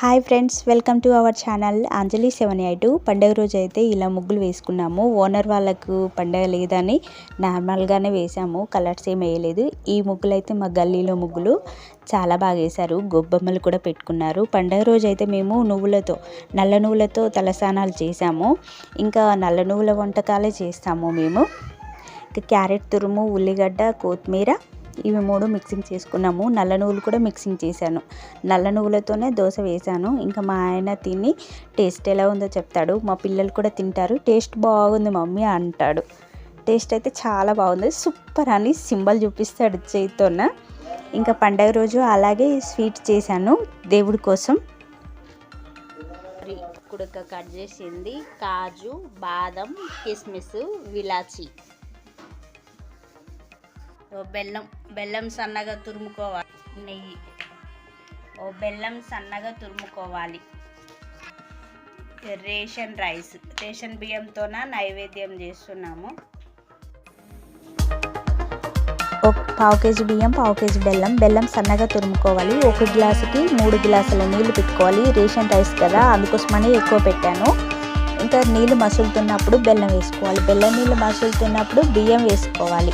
Hi friends welcome to our channel Anjali seven eight పండగ రోజు అయితే ఇలా ముగ్గులు వేసుకున్నాము. ఓనర్ వాళ్ళకు పండగ లేదని నార్మల్గానే వేసాము. కలర్స్ ఏం వేయలేదు. ఈ ముగ్గులు అయితే మా గల్లీలో ముగ్గులు చాలా బాగా వేశారు. గొబ్బమ్మలు కూడా పెట్టుకున్నారు. పండగ రోజు అయితే మేము నువ్వులతో నల్ల నువ్వులతో తలస్నానాలు చేసాము ఇంకా నల్ల నువ్వుల వంటకాలే చేస్తాము మేము. ఇంకా క్యారెట్ తురుము ఉల్లిగడ్డ కొత్తిమీర ఇవి మూడు మిక్సింగ్ చేసుకున్నాము. నల్ల నువ్వులు కూడా మిక్సింగ్ చేశాను. నల్ల నువ్వులతోనే దోశ వేశాను. ఇంకా మా ఆయన తిని టేస్ట్ ఎలా ఉందో చెప్తాడు. మా పిల్లలు కూడా తింటారు. టేస్ట్ బాగుంది మమ్మీ అంటాడు. టేస్ట్ అయితే చాలా బాగుంది. సూపర్ అని సింబల్ చూపిస్తాడు చేతితోన ఇంకా పండగ రోజు అలాగే స్వీట్ చేశాను దేవుడి కోసం. కుడక కట్ చేసింది. కాజు బాదం కిస్మిస్ విలాచి. ఓ బెల్లం బెల్లం సన్నగా తురుముకోవాలి. నెయ్యి. ఓ బెల్లం సన్నగా తురుముకోవాలి. రేషన్ రైస్ రేషన్ బియ్యంతోన నైవేద్యం చేస్తున్నాము. ఒక పావు కేజీ బియ్యం పావు కేజీ బెల్లం. బెల్లం సన్నగా తురుముకోవాలి. ఒక గ్లాసుకి మూడు గ్లాసుల నీళ్ళు పెట్టుకోవాలి. రేషన్ రైస్ కదా అందుకోసమని ఎక్కువ పెట్టాను. ఇంకా నీళ్ళు మసులుతున్నప్పుడు బెల్లం వేసుకోవాలి. బెల్లం నీళ్ళు మసులుతున్నప్పుడు బియ్యం వేసుకోవాలి.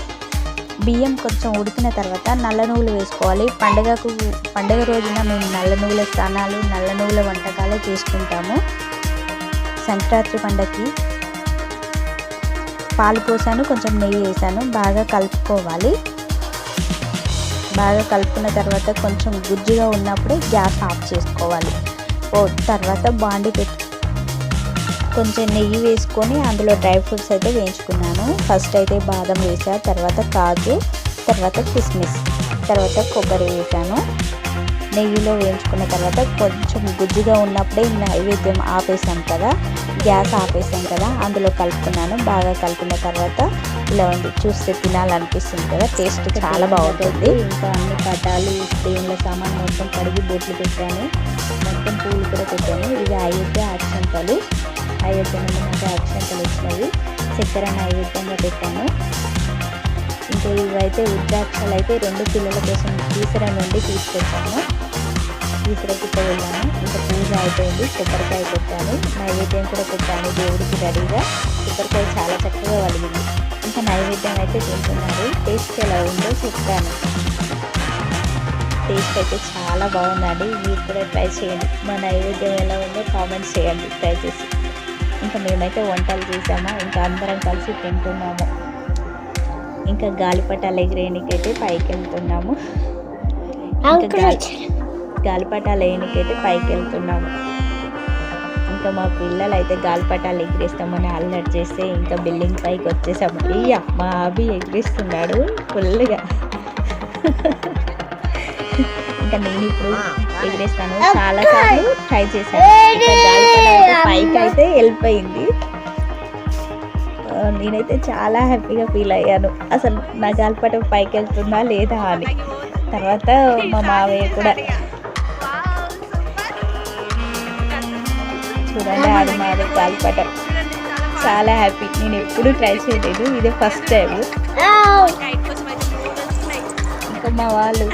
బియ్యం కొంచెం ఉడికిన తర్వాత నల్ల నువ్వులు వేసుకోవాలి. పండగకు పండగ రోజున మేము నల్ల నువ్వుల స్నానాలు నల్ల నువ్వుల వంటకాలు చేసుకుంటాము. సంక్రాంతి పండగకి పాలు పోసాను కొంచెం నెయ్యి వేసాను. బాగా కలుపుకోవాలి. బాగా కలుపుకున్న తర్వాత కొంచెం గుజ్జుగా ఉన్నప్పుడే గ్యాస్ ఆఫ్ చేసుకోవాలి. ఓ తర్వాత బాండి పెట్టి కొంచెం నెయ్యి వేసుకొని అందులో డ్రై ఫ్రూట్స్ అయితే వేయించుకున్నాను. ఫస్ట్ అయితే బాదం వేసా తర్వాత కాజు తర్వాత కిస్మిస్ తర్వాత కొబ్బరి వేసాను. నెయ్యిలో వేయించుకున్న తర్వాత కొంచెం గుజ్జుగా ఉన్నప్పుడే నైవేద్యం ఆపేసాం కదా గ్యాస్ ఆపేసాం కదా అందులో కలుపుకున్నాను. బాగా కలుపుకున్న తర్వాత ఇలా ఉంది చూస్తే తినాలనిపిస్తుంది కదా టేస్ట్ చాలా బాగుంటుంది. ఇంకా అన్ని పటాలు దేవుళ్ళ సామాన్ మొత్తం కడిగి బొట్లు పెట్టాను. మొత్తం పూలు కూడా పెట్టాను. ఇవి అయితే అక్షంతలు నైవేద్యం నుండి నాకు అక్షంతలు చక్కెర నైవేద్యంగా పెట్టాను. ఇంకా ఇవైతే ఉద్రాక్షలు అయితే రెండు పిల్లల కోసం తీసర నుండి తీసుకొచ్చాను. తీసరకి వెళ్ళాను ఇంకా పూజ అయిపోయింది. కొబ్బరికాయ పెట్టాను నైవేద్యం కూడా పెట్టాను దేవుడికి రెడీగా. కొబ్బరికాయ చాలా చక్కగా వలిగింది. ఇంకా నైవేద్యం అయితే తింటున్నారు టేస్ట్ ఎలా ఉందో చెప్తాను టేస్ట్ అయితే చాలా బాగుందండి. మీరు కూడా ట్రై చేయండి. మా నైవేద్యం ఎలా ఉందో కామెంట్స్ చేయండి. ట్రై చేసి ఇంకా మేమైతే వంటలు చేసామా ఇంకా అందరం కలిసి తింటున్నాము. ఇంకా గాలిపటాలు ఎగిరేయనికైతే పైకి వెళ్తున్నాము గాలిపటాలు వేయనికైతే పైకి వెళ్తున్నాము ఇంకా మా పిల్లలు అయితే గాలిపటాలు ఎగిరేస్తామని అల్లరి చేస్తే ఇంకా బిల్డింగ్ పైకి వచ్చేసాము. అయ్యా మా అభి ఎగిరిస్తున్నాడు ఫుల్గా ఇంకా నేను ఇప్పుడు ఎగిరేస్తాను. చాలా సార్లు ట్రై చేశాను. పైకి అయితే వెళ్ళిపోయింది. నేనైతే చాలా హ్యాపీగా ఫీల్ అయ్యాను. అసలు నా గాలిపటం పైకి వెళ్తుందా లేదా అని. తర్వాత మా మావయ్య కూడా చూడండి అది మాది గాలిపటం. చాలా హ్యాపీ. నేను ఎప్పుడు ట్రై చేయలేదు. ఇదే ఫస్ట్ టైం ఇంకా మా వాళ్ళు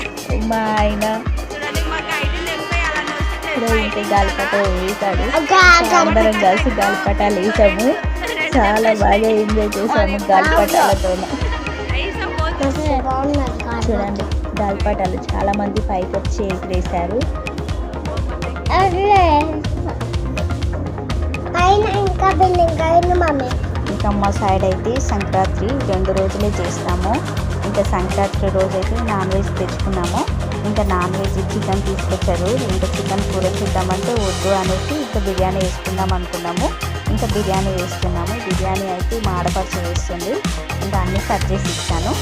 మా ఆయన కూడా గాలిపటం వేసాడు అందరం కలిసి గాలిపటాలు వేసాము చాలా బాగా ఎంజాయ్ చేసాము గాలిపటాలతో చూడండి గాలిపటాలు చాలా మంది పైకి వచ్చి ఎగిరేశారు. ఇంకా మా సైడ్ అయితే సంక్రాంతి రెండు రోజులే చేస్తాము. ఇంకా సంక్రాంతి రోజు అయితే నాన్ వెజ్ తెచ్చుకున్నాము. ఇంకా నాన్ వెజ్ చికెన్ తీసుకొచ్చారు. ఇంకా చికెన్ కూర చేద్దామంటే వద్దు అనేసి ఇంకా బిర్యానీ వేసుకుందాం అనుకున్నాము. ఇంకా బిర్యానీ వేస్తున్నాము బిర్యానీ అయితే మా ఆడపడుచు వేస్తుంది. ఇంకా అన్నీ కట్ చేసి ఇచ్చాను.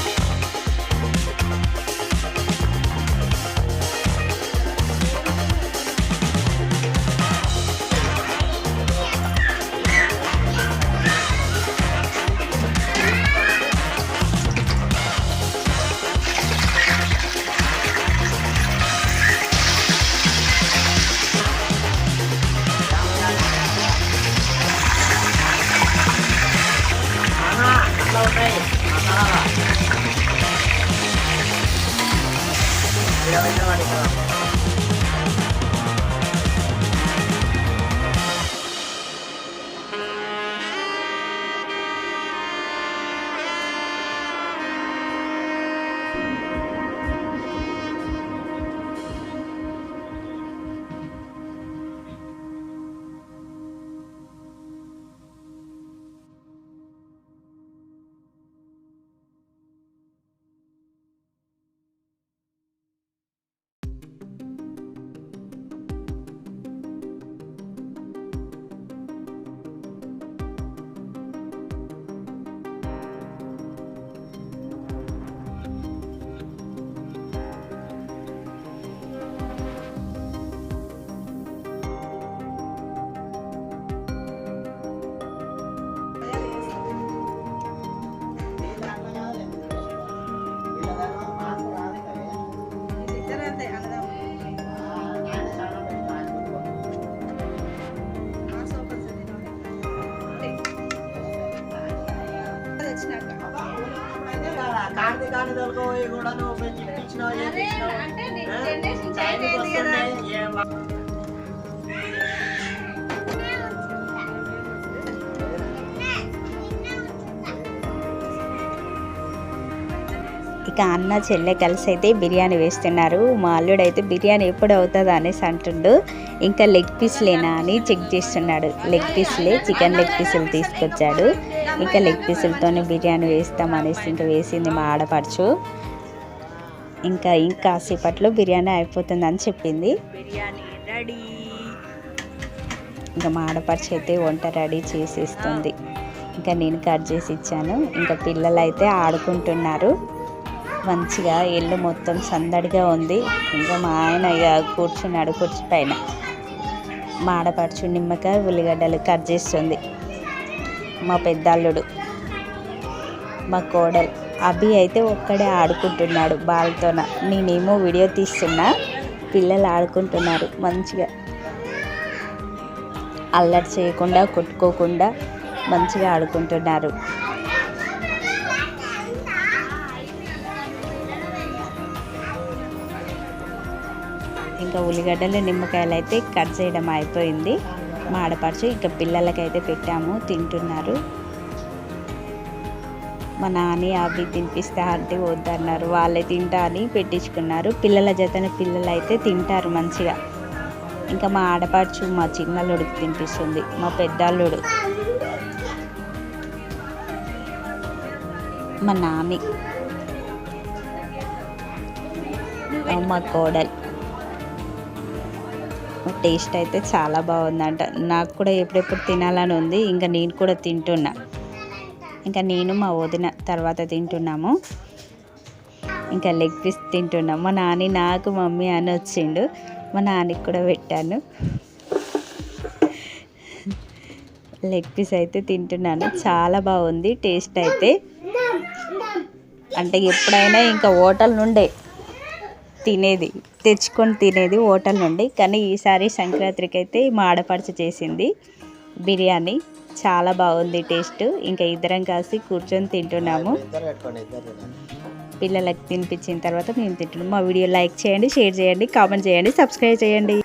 Yeah, yeah, yeah. కాని కూడా నువ్వు ఇక అన్న చెల్లె కలిసి అయితే బిర్యానీ వేస్తున్నారు. మా అల్లుడు అయితే బిర్యానీ ఎప్పుడు అవుతుందా అనేసి అంటుండు. ఇంకా లెగ్ పీస్లేనా అని చెక్ చేస్తున్నాడు. లెగ్ పీస్లే చికెన్ లెగ్ పీసులు తీసుకొచ్చాడు. ఇంకా లెగ్ పీసులతోనే బిర్యానీ వేస్తాం అనేసి ఇంకా వేసింది మా ఆడపడుచు. ఇంకా ఇంకా సేపట్లో బిర్యానీ అయిపోతుంది అని చెప్పింది. బిర్యానీ రెడీ. ఇంకా మా ఆడపడుచు అయితే వంట రెడీ చేసేస్తుంది. ఇంకా నేను కట్ చేసి ఇచ్చాను. ఇంకా పిల్లలు అయితే ఆడుకుంటున్నారు. మంచిగా ఇల్లు మొత్తం సందడిగా ఉంది. ఇంకా మా ఆయన ఇక కూర్చున్నాడు కుర్చీ పైన మా ఆడపడుచు నిమ్మకాయ ఉల్లిగడ్డలు కట్ చేస్తుంది. మా పెద్దల్లుడు మా కోడలు. అభి అయితే ఒక్కడే ఆడుకుంటున్నాడు బాల్తోన. నేనేమో వీడియో తీస్తున్నా పిల్లలు ఆడుకుంటున్నారు మంచిగా. అల్లరి చేయకుండా కొట్టుకోకుండా మంచిగా ఆడుకుంటున్నారు. ఇంకా ఉల్లిగడ్డలు నిమ్మకాయలు అయితే కట్ చేయడం అయిపోయింది. మా ఆడపడుచు ఇంకా పిల్లలకైతే పెట్టాము తింటున్నారు. మా నాని అవి తినిపిస్తా అంటే వద్దన్నారు వాళ్ళే తింటా అని పెట్టించుకున్నారు. పిల్లల జతన పిల్లలు అయితే తింటారు మంచిగా. ఇంకా మా ఆడపడుచు మా చిన్నల్లుడికి తినిపిస్తుంది మా పెద్దల్లుడు మా నాని. మా కోడలు. టేస్ట్ అయితే చాలా బాగుందంట. నాకు కూడా ఎప్పుడెప్పుడు తినాలని ఉంది ఇంకా నేను కూడా తింటున్నా. ఇంకా నేను మా వదిన తర్వాత తింటున్నాము. ఇంకా లెగ్ పీస్ తింటున్నాం. మా నాని నాకు మమ్మీ అని వచ్చిండు. మా నాన్నకి కూడా పెట్టాను. లెగ్ పీస్ అయితే తింటున్నాను. చాలా బాగుంది టేస్ట్ అయితే. అంటే ఎప్పుడైనా ఇంకా హోటల్ నుండే తినేది తెచ్చుకొని తినేది హోటల్ నుండి. కానీ ఈసారి సంక్రాంతికి అయితే మా ఆడపడుచు చేసింది బిర్యానీ. చాలా బాగుంది టేస్ట్. ఇంకా ఇద్దరం కలిసి కూర్చొని తింటున్నాము. పిల్లలకు తినిపించిన తర్వాత మేము తింటున్నాము. మా వీడియో లైక్ చేయండి షేర్ చేయండి కామెంట్ చేయండి సబ్స్క్రైబ్ చేయండి.